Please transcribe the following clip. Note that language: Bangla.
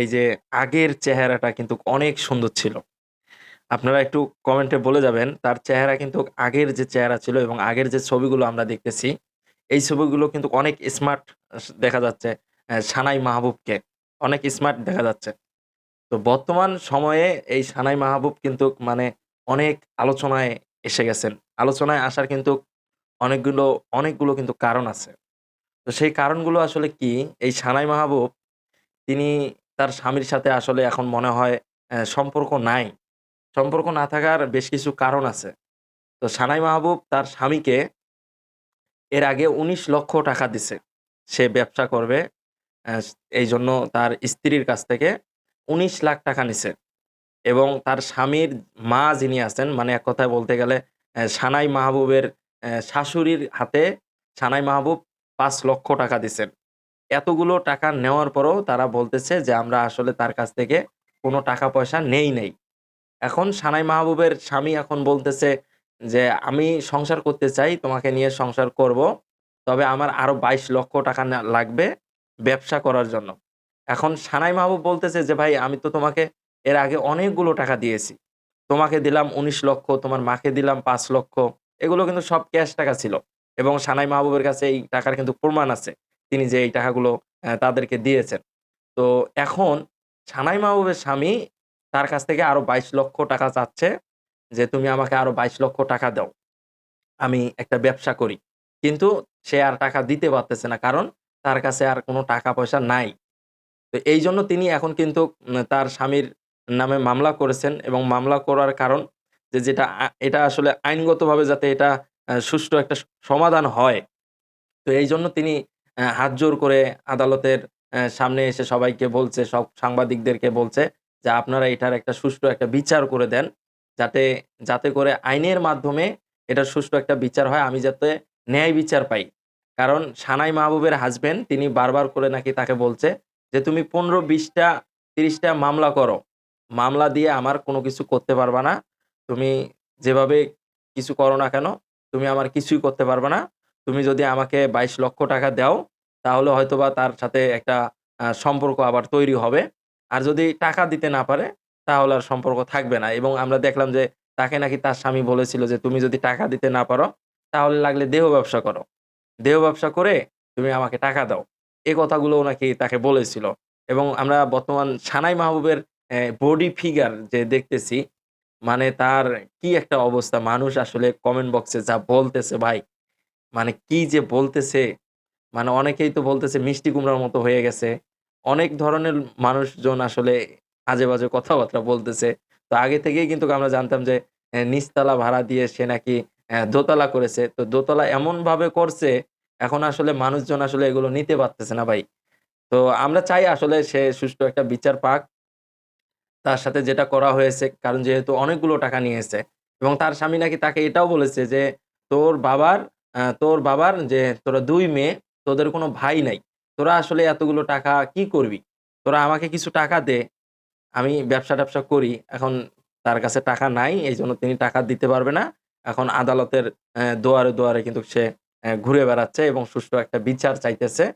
এই যে আগের চেহারাটা কিন্তু অনেক সুন্দর ছিল। আপনারা একটু কমেন্টে বলে যাবেন তার চেহারা কিন্তু আগের যে চেহারা ছিল এবং আগের যে ছবিগুলো আমরা দেখতেছি, এই ছবিগুলো কিন্তু অনেক স্মার্ট দেখা যাচ্ছে সানাই মাহবুবকে। অনেক স্মার্ট দেখা যাচ্ছে। তো বর্তমান সময়ে এই সানাই মাহবুব কিন্তু মানে অনেক আলোচনায় এসে গেছেন। আলোচনায় আসার কিন্তু অনেকগুলো অনেকগুলো কিন্তু কারণ আছে। তো সেই কারণগুলো আসলে কি? এই সানাই মাহবুব তিনি তার স্বামীর সাথে আসলে এখন মনে হয় সম্পর্ক নাই। সম্পর্ক না থাকার বেশ কিছু কারণ আছে। তো সানাই মাহবুব তার স্বামীকে এর আগে ১৯ লক্ষ টাকা দিছে। সে ব্যবসা করবে। এই জন্য তার স্ত্রীর কাছ থেকে ১৯ লাখ টাকা নিছে। এবং তার স্বামীর মা যিনি আছেন মানে এক কথায় বলতে গেলে সানাই মাহবুবের শাশুড়ির হাতে সানাই মাহবুব পাঁচ লক্ষ টাকা দিছেন। এতগুলো টাকা নেওয়ার পরেও তারা বলতেছে যে আমরা আসলে তার কাছ থেকে কোনো টাকা পয়সা নেই নেই এখন সানাই মাহবুবের স্বামী এখন বলতেছে যে, "আমি সংসার করতে চাই, তোমাকে নিয়ে সংসার করব। তবে আমার আরও ২২ লক্ষ টাকা লাগবে ব্যবসা করার জন্য।" এখন সানাই মাহবুব বলতেছে যে, "ভাই আমি তো তোমাকে এর আগে অনেকগুলো টাকা দিয়েছি। তোমাকে দিলাম ১৯ লক্ষ, তোমার মাকে দিলাম পাঁচ লক্ষ। এগুলো কিন্তু সব ক্যাশ টাকা ছিল। এবং সানাই মাহবুবের কাছে এই টাকার কিন্তু প্রমাণ আছে। তিনি যে এই টাকাগুলো তাদেরকে দিয়েছেন। তো এখন সানাই মাহবুবের স্বামী তার কাছ থেকে আরও ২২ লক্ষ টাকা চাচ্ছে যে, "তুমি আমাকে আরও ২২ লক্ষ টাকা দাও। আমি একটা ব্যবসা করি।" কিন্তু সে আর টাকা দিতে পারতেছে না। কারণ তার কাছে আর কোনো টাকা পয়সা নাই। তো এই জন্য তিনি এখন কিন্তু তার স্বামীর নামে মামলা করেছেন এবং মামলা করার কারণ যে যেটা এটা আসলে আইনগতভাবে যাতে এটা সুষ্ঠু একটা সমাধান হয়। তো এই জন্য তিনি হাত জোর করে আদালতের সামনে এসে সবাইকে বলছে, সব সাংবাদিকদেরকে বলছে যে, "আপনারা এটার একটা সুষ্ঠু একটা বিচার করে দেন। যাতে যাতে করে আইনের মাধ্যমে এটা সুষ্ঠু একটা বিচার হয়। আমি যাতে ন্যায় বিচার পাই।" কারণ সানাই মাহবুবের হাসব্যান্ড তিনি বারবার করে নাকি তাকে বলছে যে, "তুমি পনেরো বিশটা তিরিশটা মামলা করো। মামলা দিয়ে আমার কোনো কিছু করতে পারবা না। তুমি যেভাবে কিছু করো না কেন, তুমি আমার কিছুই করতে পারবা না। তুমি যদি আমাকে ২২ লক্ষ টাকা দাও, তাহলে হয়তোবা তার সাথে একটা সম্পর্ক আবার তৈরি হবে। আর যদি টাকা দিতে না পারে, তাহলে আর সম্পর্ক থাকবে না।" এবং আমরা দেখলাম যে তাকে নাকি তার স্বামী বলেছিল যে, "তুমি যদি টাকা দিতে না পারো, তাহলে লাগলে দেহ ব্যবসা করো। দেহ ব্যবসা করে তুমি আমাকে টাকা দাও।" এ কথাগুলোও নাকি তাকে বলেছিল। এবং আমরা বর্তমান সানাই মাহবুবের বডি ফিগার যে দেখতেছি, মানে তার কি একটা অবস্থা। মানুষ আসলে কমেন্ট বক্সে যা বলতেছে ভাই, মানে কি যে বলতেছে, মানে অনেকেই তো বলতেছে মিষ্টি কুমড়ার মতো হয়ে গেছে। অনেক ধরনের মানুষজন আসলে আজে-বাজে কথাবার্তা বলতেছে। তো আগে থেকেই কিন্তু আমরা জানতাম যে নিচতলা ভাড়া দিয়ে সে নাকি দোতলা করেছে। তো দোতলা এমনভাবে করছে, এখন আসলে মানুষজন আসলে এগুলো নিতে পারতেছে না ভাই। তো আমরা চাই আসলে সে সুষ্ঠু একটা বিচার পাক। তার সাথে যেটা করা হয়েছে, কারণ যেহেতু অনেকগুলো টাকা নিয়েছে এবং তার স্বামী নাকি তাকে এটাও বলেছে যে, "তোর বাবার তোর বাবার যে তোরা দুই মেয়ে, তোদের কোনো ভাই নাই। তোরা আসলে এতগুলো টাকা কি করবি? তোরা আমাকে কিছু টাকা দে। আমি ব্যবসা-ট্যাবসা করি।" এখন তার কাছে টাকা নাই। এই জন্য তিনি টাকা দিতে পারবে না। এখন আদালতের দোয়ারে দুয়ারে কিন্তু সে ঘুরে বেড়াচ্ছে এবং সুষ্ঠু একটা বিচার চাইতেছে